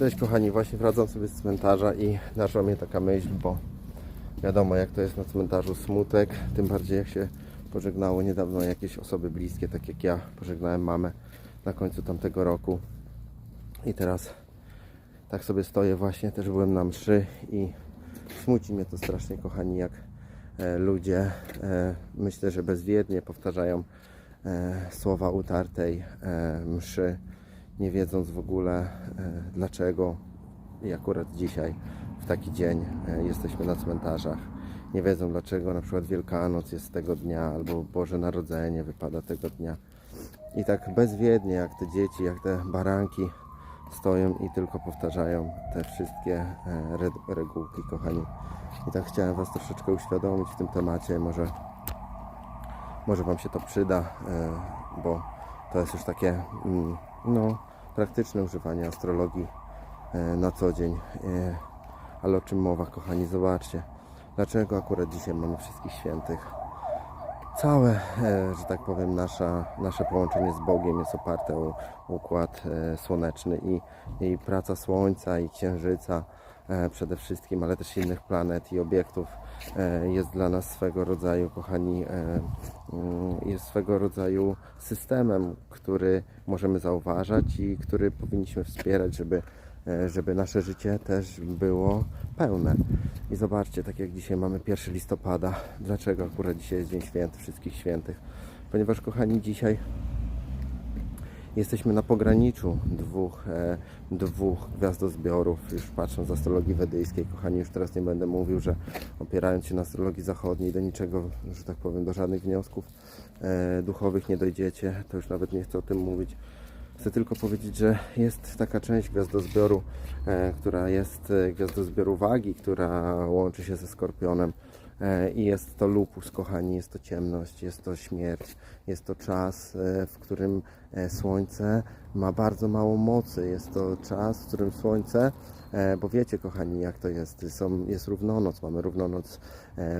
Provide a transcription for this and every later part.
Cześć kochani, właśnie wracam sobie z cmentarza i naszła mnie taka myśl, bo wiadomo jak to jest na cmentarzu smutek, tym bardziej jak się pożegnało niedawno jakieś osoby bliskie, tak jak ja pożegnałem mamę na końcu tamtego roku. I teraz tak sobie stoję właśnie, też byłem na mszy i smuci mnie to strasznie kochani, jak e, ludzie e, myślę, że bezwiednie powtarzają e, słowa utartej mszy, nie wiedząc w ogóle e, dlaczego i akurat dzisiaj w taki dzień e, jesteśmy na cmentarzach. Nie wiedzą dlaczego na przykład Wielkanoc jest tego dnia albo Boże Narodzenie wypada tego dnia. I tak bezwiednie jak te dzieci, jak te baranki stoją i tylko powtarzają te wszystkie e, re- regułki, kochani. I tak chciałem Was troszeczkę uświadomić w tym temacie. Może, może Wam się to przyda, bo to jest już takie mm, no, praktyczne używanie astrologii e, na co dzień. E, Ale o czym mowa, kochani? Zobaczcie, dlaczego akurat dzisiaj mamy wszystkich świętych całe, e, że tak powiem, nasza, nasze połączenie z Bogiem jest oparte o układ słoneczny i, i praca Słońca i Księżyca przede wszystkim, ale też innych planet i obiektów e, jest dla nas swego rodzaju, kochani, e, mm, jest swego rodzaju systemem, który możemy zauważać i który powinniśmy wspierać, żeby e, żeby nasze życie też było pełne. I zobaczcie, tak jak dzisiaj mamy 1 listopada, dlaczego akurat dzisiaj jest Dzień Święty, Wszystkich Świętych? Ponieważ, kochani, dzisiaj jesteśmy na pograniczu dwóch, e, dwóch gwiazdozbiorów, już patrząc z astrologii wedyjskiej. Kochani, już teraz nie będę mówił, że opierając się na astrologii zachodniej do niczego, że tak powiem, do żadnych wniosków e, duchowych nie dojdziecie. To już nawet nie chcę o tym mówić. Chcę tylko powiedzieć, że jest taka część gwiazdozbioru, e, która jest e, gwiazdozbioru wagi, która łączy się ze skorpionem. E, I jest to lupus, kochani, jest to ciemność, jest to śmierć, jest to czas, e, w którym e, słońce ma bardzo mało mocy. Jest to czas, w którym słońce, bo wiecie, kochani, jak to jest. Są, jest równonoc, mamy równonoc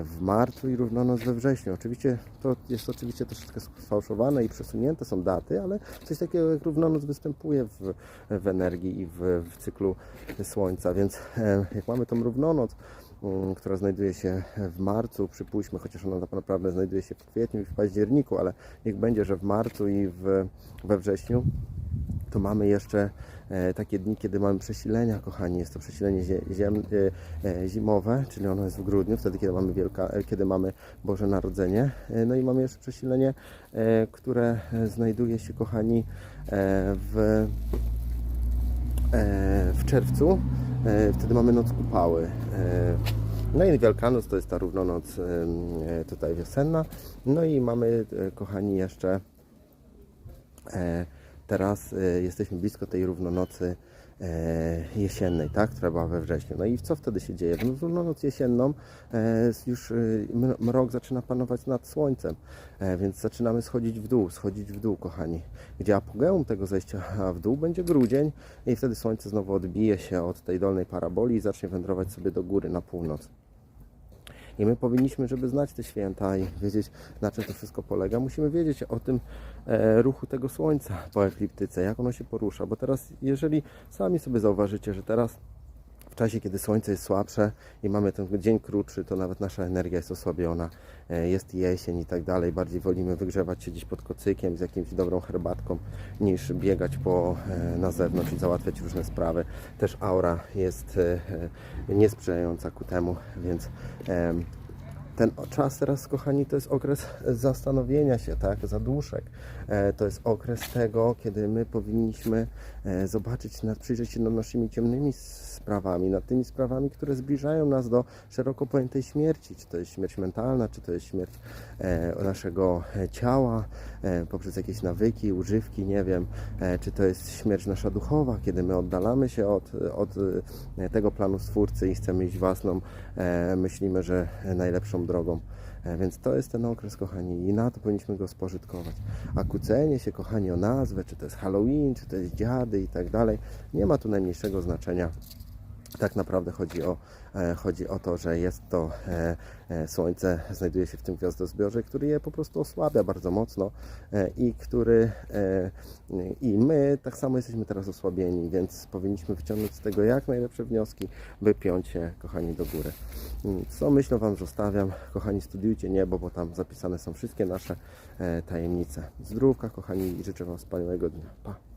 w marcu i równonoc we wrześniu. Oczywiście to jest oczywiście troszeczkę sfałszowane i przesunięte są daty, ale coś takiego jak równonoc występuje w, w energii i w, w cyklu słońca, więc jak mamy tą równonoc, która znajduje się w marcu, przypuśćmy, chociaż ona naprawdę znajduje się w kwietniu i w październiku, ale niech będzie, że w marcu i w, we wrześniu, to mamy jeszcze e, takie dni, kiedy mamy przesilenia, kochani. Jest to przesilenie zie, ziem, e, e, zimowe, czyli ono jest w grudniu, wtedy kiedy mamy, wielka, kiedy mamy Boże Narodzenie. No i mamy jeszcze przesilenie, które znajduje się, kochani, w, w czerwcu. E, wtedy mamy noc kupały. E, no i Wielkanoc to jest ta równonoc e, tutaj wiosenna. No i mamy, kochani, jeszcze teraz e, jesteśmy blisko tej równonocy e, jesiennej, tak, która była we wrześniu. No i co wtedy się dzieje? W równonoc jesienną e, już mr- mrok zaczyna panować nad słońcem, więc zaczynamy schodzić w dół, schodzić w dół, kochani. Gdzie apogeum tego zejścia w dół będzie grudzień i wtedy słońce znowu odbije się od tej dolnej paraboli i zacznie wędrować sobie do góry na północ. I my powinniśmy, żeby znać te święta i wiedzieć, na czym to wszystko polega, musimy wiedzieć o tym e, ruchu tego słońca po ekliptyce, jak ono się porusza. Bo teraz, jeżeli sami sobie zauważycie, że teraz w czasie, kiedy słońce jest słabsze i mamy ten dzień krótszy, to nawet nasza energia jest osłabiona, e, jest jesień i tak dalej. Bardziej wolimy wygrzewać się gdzieś pod kocykiem z jakimś dobrą herbatką, niż biegać po, e, na zewnątrz i załatwiać różne sprawy. Też aura jest e, niesprzyjająca ku temu, więc ten czas teraz, kochani, to jest okres zastanowienia się, tak, zaduszek. E, To jest okres tego, kiedy my powinniśmy e, zobaczyć, przyjrzeć się nad naszymi ciemnymi sprawami, nad tymi sprawami, które zbliżają nas do szeroko pojętej śmierci. Czy to jest śmierć mentalna, czy to jest śmierć e, naszego ciała poprzez jakieś nawyki, używki, nie wiem, czy to jest śmierć nasza duchowa, kiedy my oddalamy się od, od tego planu Stwórcy i chcemy iść własną, myślimy, że najlepszą drogą. E, Więc to jest ten okres, kochani, i na to powinniśmy go spożytkować. A kłócenie się, kochani, o nazwę, czy to jest Halloween, czy to jest dziady i tak dalej, nie ma tu najmniejszego znaczenia. Tak naprawdę chodzi o, e, chodzi o to, że jest to e, e, Słońce, znajduje się w tym gwiazdozbiorze, który je po prostu osłabia bardzo mocno i który i my tak samo jesteśmy teraz osłabieni, więc powinniśmy wyciągnąć z tego jak najlepsze wnioski, by piąć się, kochani, do góry. Mm, Co myślą Wam zostawiam? Kochani, studiujcie niebo, bo tam zapisane są wszystkie nasze tajemnice. Zdrówka, kochani, i życzę Wam wspaniałego dnia. Pa!